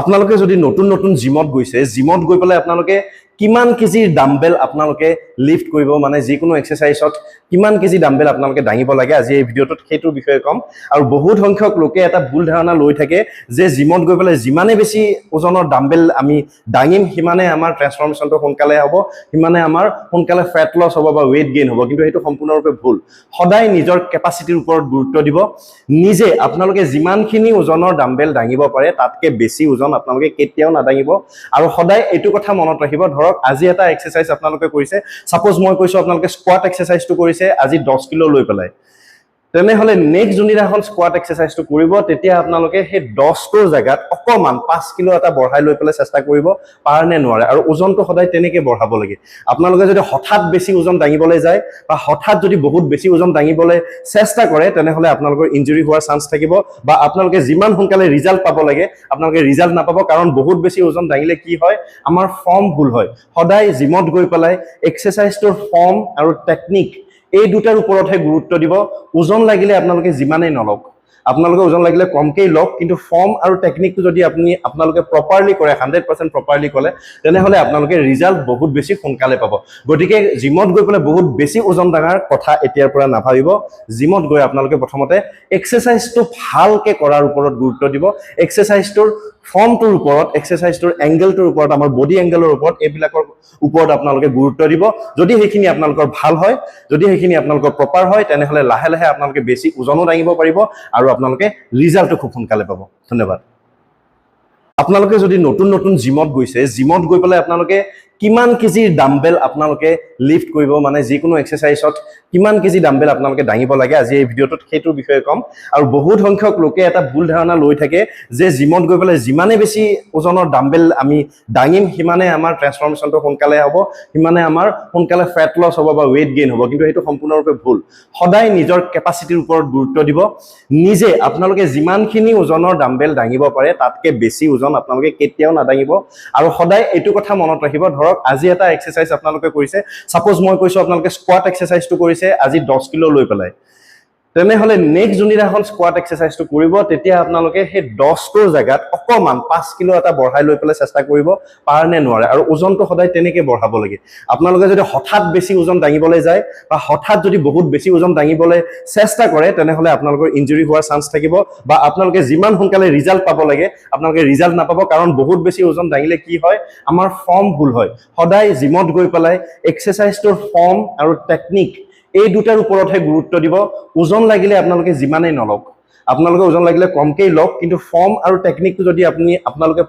আপোনালোকে যদি নতুন নতুন জিমত গৈছে জিমত গৈ পেলাই আপোনালোকে কিমান কেজিৰ ডাম্বেল আপোনালোকে লিফ্ট কৰিব? মানে যিকোনো এক্সাৰচাইজত কিমান কেজি ডাম্বেল আপোনালোকে দাঙিব লাগে? আজি এই ভিডিঅ'টোত সেইটোৰ বিষয়ে ক'ম। আৰু বহুত সংখ্যক লোকে এটা ভুল ধাৰণা লৈ থাকে যে জিমত গৈ পেলাই যিমানে বেছি ওজনৰ ডাম্বেল আমি দাঙিম সিমানে আমাৰ ট্ৰেন্সফৰ্মেশ্যনটো সোনকালে হ'ব সিমানে আমাৰ সোনকালে ফেট লছ হ'ব বা ৱেইট গেইন হ'ব। কিন্তু সেইটো সম্পূৰ্ণৰূপে ভুল। সদায় নিজৰ কেপাচিটিৰ ওপৰত গুৰুত্ব দিব। নিজে আপোনালোকে যিমানখিনি ওজনৰ ডাম্বেল দাঙিব পাৰে তাতকে বেছি ওজন আপোনালোকে কেতিয়াও নাদাঙিব। আৰু সদায় এইটো কথা মনত ৰাখিব। ধৰক আজি এটা এক্সাৰচাইজ আপোনালোকে কৰিছে। ছাপ'জ মই কৈছোঁ আপোনালোকে স্কোৱাট এক্সাৰচাইজটো কৰিছে, আজি দহ কিলো লৈ পেলাই। তেনেহ'লে নেক্সট যোনদিনাখন স্কোৱাট এক্সাৰচাইজটো কৰিব, তেতিয়া আপোনালোকে সেই দহটোৰ জেগাত অকণমান পাঁচ কিলো এটা বঢ়াই লৈ পেলাই চেষ্টা কৰিব পাৰে নে নোৱাৰে। আৰু ওজনটো সদায় তেনেকৈ বঢ়াব লাগে। আপোনালোকে যদি হঠাৎ বেছি ওজন দাঙিবলৈ যায় বা হঠাৎ যদি বহুত বেছি ওজন দাঙিবলৈ চেষ্টা কৰে, তেনেহ'লে আপোনালোকৰ ইঞ্জুৰি হোৱাৰ চান্স থাকিব বা আপোনালোকে যিমান সোনকালে ৰিজাল্ট পাব লাগে, আপোনালোকে ৰিজাল্ট নাপাব কাৰণ বহুত বেছি ওজন দাঙিলে কি হয়, আমাৰ ফৰ্ম ভুল হয়। সদায় জিমত গৈ পেলাই এক্সাৰচাইজটোৰ ফৰ্ম আৰু টেকনিক এই দুটাৰ ওপৰতহে গুৰুত্ব দিব। ওজন লাগিলে আপোনালোকে যিমানেই নলওক, আপোনালোকে ওজন লাগিলে কমকেই লওক, কিন্তু ফৰ্ম আৰু টেকনিকটো যদি আপুনি আপোনালোকে প্ৰপাৰলি কৰে হাণ্ড্ৰেড পাৰ্চেণ্ট প্ৰপাৰলি কৰে তেনেহ'লে আপোনালোকে ৰিজাল্ট বহুত বেছি সোনকালে পাব। গতিকে জিমত গৈ পেলাই বহুত বেছি ওজন দাঙাৰ কথা এতিয়াৰ পৰা নাভাবিব। জিমত গৈ আপোনালোকে প্ৰথমতে এক্সাৰচাইজটো ভালকৈ কৰাৰ ওপৰত গুৰুত্ব দিব। এক্সাৰচাইজটোৰ ফৰ্মটোৰ ওপৰত এক্সাৰচাইজটোৰ এংগেলটোৰ ওপৰত আমাৰ বডি এংগেলৰ ওপৰত এইবিলাকৰ ওপৰত আপোনালোকে গুৰুত্ব দিব। যদি সেইখিনি আপোনালোকৰ ভাল হয় যদি সেইখিনি আপোনালোকৰ প্ৰপাৰ হয় তেনেহ'লে লাহে লাহে আপোনালোকে বেছি ওজনো দাঙিব পাৰিব আৰু আপোনালোকে ৰিজাল্টটো খুব সোনকালে পাব। ধন্যবাদ। আপোনালোকে যদি নতুন নতুন জিমত গৈছে জিমত গৈ পেলাই আপোনালোকে কিমান কেজিৰ ডাম্বেল আপোনালোকে লিফ্ট কৰিব? মানে যিকোনো এক্সাৰচাইজত কিমান কেজি ডাম্বেল আপোনালোকে দাঙিব লাগে? আজি এই ভিডিঅ'টোত সেইটোৰ বিষয়ে ক'ম। আৰু বহুত সংখ্যক লোকে এটা ভুল ধাৰণা লৈ থাকে যে জিমত গৈ পেলাই যিমানে বেছি ওজনৰ ডাম্বেল আমি দাঙিম সিমানে আমাৰ ট্ৰেন্সফৰ্মেশ্যনটো সোনকালে হ'ব সিমানে আমাৰ সোনকালে ফেট লছ হ'ব বা ৱেইট গেইন হ'ব। কিন্তু সেইটো সম্পূৰ্ণৰূপে ভুল। সদায় নিজৰ কেপাচিটিৰ ওপৰত গুৰুত্ব দিব। নিজে আপোনালোকে যিমানখিনি ওজনৰ ডাম্বেল দাঙিব পাৰে তাতকে বেছি ওজন আপোনালোকে কেতিয়াও নাদাঙিব। আৰু সদায় এইটো কথা মনত ৰাখিব। ধৰক আজি এটা এক্সাৰচাইজ আপোনালোকে কৰিছে। ছাপ'জ মই কৈছোঁ আপোনালোকে স্কোৱাট এক্সাৰচাইজটো কৰিছে, আজি দহ কিলো লৈ পেলাই। তেনেহ'লে নেক্সট যোনদিনাখন স্কোৱাট এক্সাৰচাইজটো কৰিব, তেতিয়া আপোনালোকে সেই দহটোৰ জেগাত অকণমান পাঁচ কিলো এটা বঢ়াই লৈ পেলাই চেষ্টা কৰিব পাৰে নে নোৱাৰে। আৰু ওজনটো সদায় তেনেকৈ বঢ়াব লাগে। আপোনালোকে যদি হঠাৎ বেছি ওজন দাঙিবলৈ যায় বা হঠাৎ যদি বহুত বেছি ওজন দাঙিবলৈ চেষ্টা কৰে, তেনেহ'লে আপোনালোকৰ ইঞ্জুৰি হোৱাৰ চান্স থাকিব বা আপোনালোকে যিমান সোনকালে ৰিজাল্ট পাব লাগে, আপোনালোকে ৰিজাল্ট নাপাব কাৰণ বহুত বেছি ওজন দাঙিলে কি হয়, আমাৰ ফৰ্ম ভুল হয়। সদায় জিমত গৈ পেলাই এক্সাৰচাইজটোৰ ফৰ্ম আৰু টেকনিক এই দুটাৰ ওপৰতহে গুৰুত্ব দিব। ওজন লাগিলে আপোনালোকে যিমানেই নলওক। আপোনালোকে ওজন লাগিলে কমকেই লওক, কিন্তু ফৰ্ম আৰু টেকনিকটো যদি আপুনি আপোনালোকে